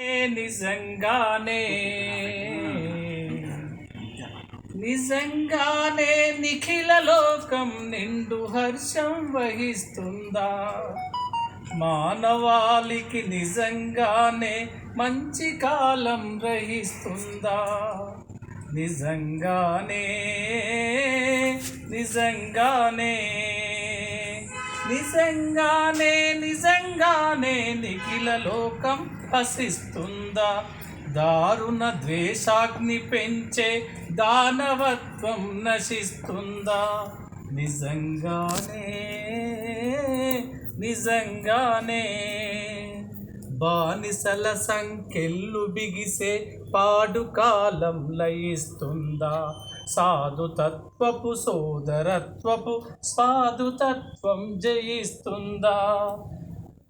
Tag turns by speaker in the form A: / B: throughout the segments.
A: నిజంగానే? నిజంగానే నిఖిల లోకం నిండు హర్షం వహిస్తుందా? మానవాళికి నిజంగానే మంచి కాలం రహిస్తుందా నిజంగానే నిజంగానే నిజంగానే నిజంగానే నిఖిల లోకం హసిస్తుందా దారుణ ద్వేషాగ్ని పెంచే దానవత్వం నశిస్తుందా? నిజంగానే నిజంగానే బానిసల సంఖ్యలు బిగిసే పాడు కాలం లయిస్తుందా? సాధుతత్వపు సోదరత్వపు సాధుతత్వం జయిస్తుందా?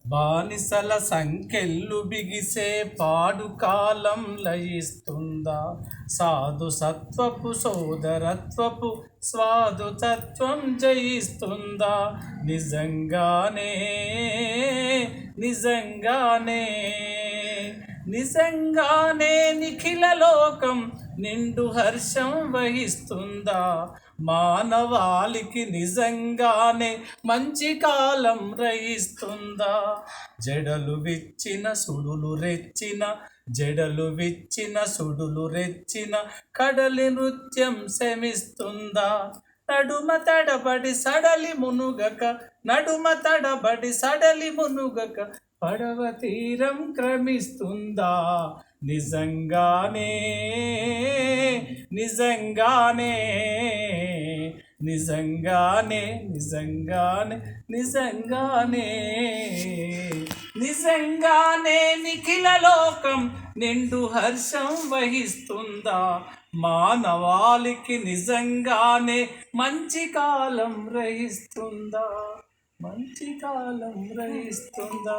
A: బానిసల సంఖ్యలు బిగిసే పాడు కాలం లయిస్తుందా? సాధు సత్వపు సోదరత్వపు స్వాదుతత్వం జయిస్తుందా? నిజంగానే నిజంగానే నిజంగానే నిఖిల లోకం నిండు హర్షం వహిస్తుందా? మానవాళికి నిజంగానే మంచి కాలం రహిస్తుందా జడలు విచ్చిన సుడులు రెచ్చిన జడలు విచ్చిన సుడులు రెచ్చిన కడలి నృత్యం శమిస్తుందా? నడుమ తడబడి సడలి మునుగక నడుమ తడబడి సడలి మునుగక పడవ తీరం క్రమిస్తుందా? నిజంగానే నిజంగానే నిజంగానే నిజంగానే నిజంగానే నిజంగానే నిఖిల లోకం నిండు హర్షం వహిస్తుందా? మానవాళికి నిజంగానే మంచి కాలం రహిస్తుందా మంచి కాలం రహిస్తుందా